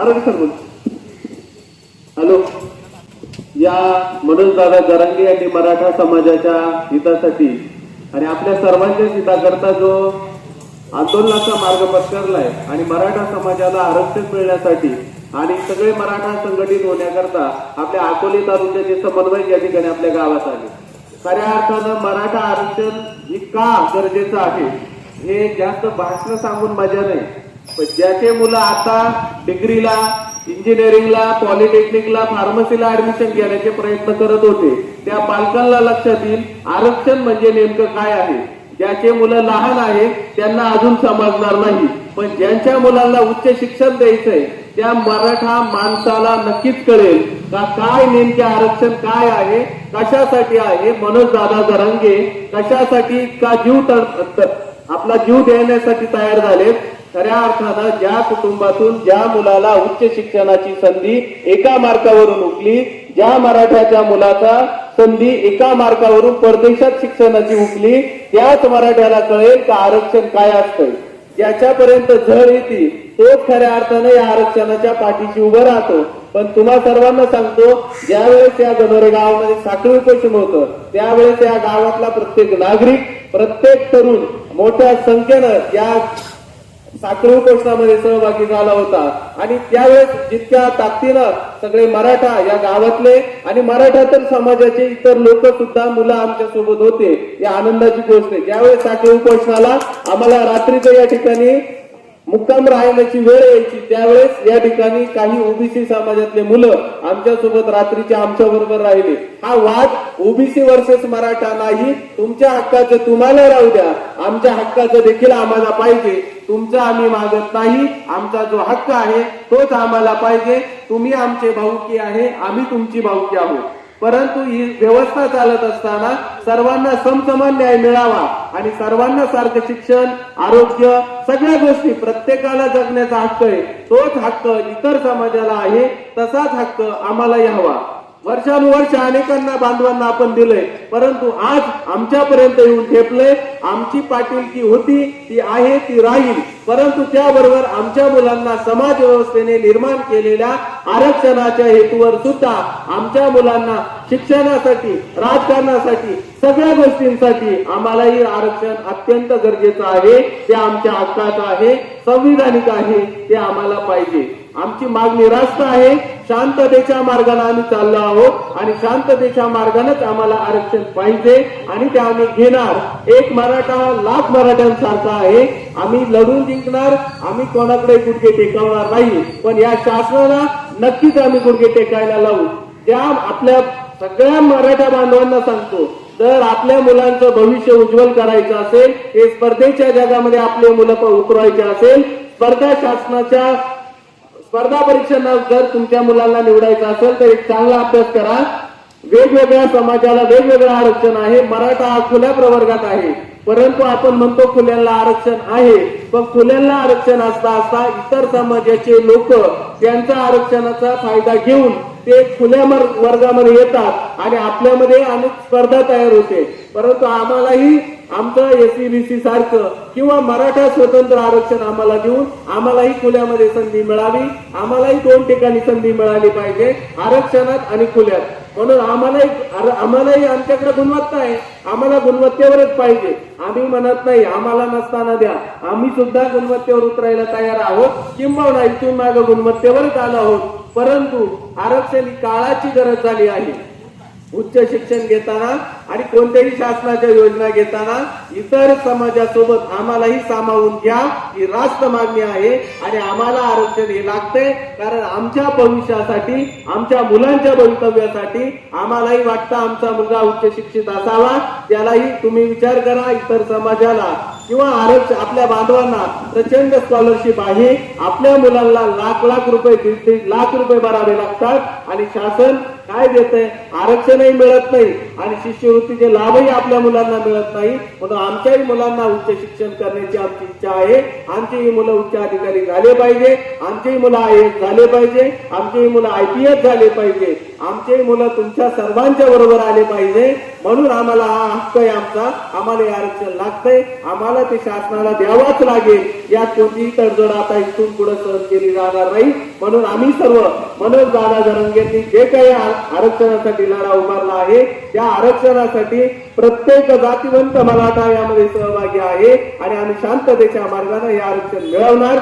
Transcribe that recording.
आरोग्य सर बोल. हॅलो. या मनोज दादा जरांगे यांनी मराठा समाजाच्या हितासाठी आणि आपल्या सर्वांच्याच हिताकरता जो आंदोलनाचा मार्ग पत्करलाय आणि मराठा समाजाला आरक्षण मिळण्यासाठी आणि सगळे मराठा संघटित होण्याकरता आपल्या अकोले तालुक्याचे समन्वय या ठिकाणी आपल्या गावात आले. खऱ्या अर्थानं मराठा आरक्षण ही का गरजेचं आहे. हे जास्त भाषण सांगून मजा नाही. पण ज्याचे मुलं आता डिग्रीला इंजिनिअरिंगला पॉलिटेक्निकला फार्मसीला ऍडमिशन घेण्याचे प्रयत्न करत होते त्या पालकांना लक्षात येईल आरक्षण म्हणजे नेमकं काय आहे? ज्याचे मुलं लहान आहेत त्यांना अजून समजणार नाही. पण ज्यांच्या मुलांना उच्च शिक्षण द्यायचंय त्या मराठा माणसाला नक्कीच कळेल का काय नेमके आरक्षण काय आहे कशासाठी आहे मनोज दादा जरांगे कशासाठी का जीव तर आपला जीव देण्यासाठी तयार झालेत खऱ्या अर्थानं ज्या कुटुंबातून ज्या मुलाला उच्च शिक्षणाची संधी एका मार्कावरून उकली ज्या मराठ्याच्या मुलाचा संधी एका मार्कावरून परदेशात शिक्षणाची उकली त्याच मराठ्याला कळेल का आरक्षण काय असतं ज्याच्यापर्यंत झळ येते तोच खऱ्या अर्थानं या आरक्षणाच्या पाठीशी उभं राहतो. पण तुम्हा सर्वांना सांगतो ज्यावेळेस या गणोरे गावामध्ये साखळी उपोषण होतं त्यावेळेस या गावातला प्रत्येक नागरिक प्रत्येक तरुण मोठ्या संख्येनं या साखळी उपोषणामध्ये सहभागी झाला होता. आणि त्यावेळेस जितक्या ताकदीनं सगळे मराठा या गावातले आणि मराठा तर समाजाचे इतर लोक सुद्धा मुलं आमच्यासोबत होते या आनंदाची गोष्ट आहे. ज्यावेळेस साखळी उपोषणाला आम्हाला रात्रीचं या ठिकाणी मुक्काम राहण्याची वेळ यायची. त्यावेळेस या ठिकाणी काही ओबीसी समाजातले मुलं आमच्यासोबत रात्रीचे आमच्या बरोबर राहिले. हा वाद ओबीसी वर्सेस मराठा नाही. तुमच्या हक्काचं तुम्हाला राहू द्या. आमच्या हक्काचं देखील आम्हाला पाहिजे. तुमचा आम्ही मागत नाही. आमचा जो हक्क आहे तोच आम्हाला पाहिजे. तुम्ही आमचे भाऊकी आहे. आम्ही तुमची भाऊकी आहोत. परंतु ही व्यवस्था चालत असताना सर्वांना समसमान न्याय मिळावा आणि सर्वांना सारखं शिक्षण आरोग्य सगळ्या गोष्टी प्रत्येकाला जगण्याचा हक्क आहे. तोच हक्क इतर समाजाला आहे तसाच हक्क आम्हाला यावा वर्षानुवर्ष अनेकांना बांधवांना आपण दिलंय. परंतु आज आमच्यापर्यंत येऊन ठेपलंय आमची पाटीलकी होती ती आहे ती राहील. परंतु त्याबरोबर आमच्या मुलांना समाज व्यवस्थेने निर्माण केलेल्या आरक्षणाच्या हेतूवर सुद्धा आमच्या मुलांना शिक्षणासाठी राजकारणासाठी सगळ्या गोष्टींसाठी आम्हालाही आरक्षण अत्यंत गरजेचं आहे. ते आमच्या हक्काचं आहे संविधानिक आहे ते आम्हाला पाहिजे. आमची मागणी रास्त आहे. शांततेच्या मार्गाला आम्ही चाललो आहोत आणि शांततेच्या मार्गानेच आम्हाला आरक्षण पाहिजे आणि ते आम्ही घेणार. एक मराठा लाख मराठ्यांसारखा आहे. आम्ही लढून जिंकणार आम्ही कोणाकडे गुडघे टेकवणार नाही. पण या शासनाला नक्कीच आम्ही गुडघे टेकायला लावू. त्या आपल्या सगळ्या मराठा बांधवांना सांगतो जर आपल्या मुलांचं भविष्य उज्ज्वल करायचं असेल हे स्पर्धेच्या जगामध्ये आपले मुलं उतरवायचे असेल स्पर्धा शासनाच्या स्पर्धा परीक्षांना जर तुमच्या मुलांना निवडायचं असेल तर एक चांगला अभ्यास करा. वेगवेगळ्या समाजाला वेगवेगळं आरक्षण आहे. मराठा हा खुल्या प्रवर्गात आहे. परंतु आपण म्हणतो खुल्याला आरक्षण आहे. पण खुल्याला आरक्षण असता असता इतर समाजाचे लोक त्यांचा आरक्षणाचा फायदा घेऊन ते खुल्या वर्गामध्ये येतात आणि आपल्यामध्ये अनेक स्पर्धा तयार होते. परंतु आम्हालाही आमचं एसईबीसी सारखं किंवा मराठा स्वतंत्र आरक्षण आम्हाला देऊन आम्हालाही खुल्यामध्ये संधी मिळावी. आम्हालाही दोन ठिकाणी संधी मिळाली पाहिजे आरक्षणात आणि खुल्यात. म्हणून आम्हालाही आम्हालाही आमच्याकडे गुणवत्ता आहे. आम्हाला गुणवत्तेवरच पाहिजे. आम्ही म्हणत नाही आम्हाला नसताना द्या. आम्ही सुद्धा गुणवत्तेवर उतरायला तयार आहोत. किंवा इथून मागं गुणवत्तेवरच आलो आहोत. परंतु आरक्षण ही काळाची गरज झाली आहे. उच्च शिक्षण घेताना आणि कोणत्याही शासनाच्या योजना घेताना इतर समाजासोबत आम्हालाही सामावून घ्या ही रास्त मागणी आहे आणि आम्हाला आरक्षण हे लागतंय. कारण आमच्या भविष्यासाठी आमच्या मुलांच्या भवितव्यासाठी आम्हालाही वाटतं आमचा मुलगा उच्च शिक्षित असावा. त्यालाही तुम्ही विचार करा इतर समाजाला किंवा आरक्ष आपल्या बांधवांना प्रचंड स्कॉलरशिप आहे. आपल्या मुलांना लाख लाख रुपये दीड दीड लाख रुपये भरावे लागतात. आणि शासन काय देतंय? आरक्षणही मिळत नाही आणि शिष्यवृत्तीचे लाभही आपल्या मुलांना मिळत नाही. म्हणून आमच्याही मुलांना उच्च शिक्षण करण्याची आमची इच्छा आहे. आमचीही मुलं उच्च अधिकारी झाले पाहिजे. आमचीही मुलं आय एस झाले पाहिजे. आमचीही मुलं आय पी एस झाले पाहिजे. आमचेही मुलं तुमच्या सर्वांच्या बरोबर आले पाहिजे. म्हणून आम्हाला हा हक्क आहे आमचा. आम्हाला हे आरक्षण लागतंय. आम्हाला ते शासनाला द्यावाच लागेल. यात कोणतीही तडजोड आता इथून पुढे सहन केली जाणार नाही. म्हणून आम्ही सर्व मनोज दादा जरंगेंनी जे काही आरक्षणासाठी लढा उभारला आहे त्या आरक्षणासाठी प्रत्येक जातीवंत मराठा यामध्ये सहभागी आहे आणि आम्ही शांततेच्या मार्गाने हे आरक्षण मिळवणार.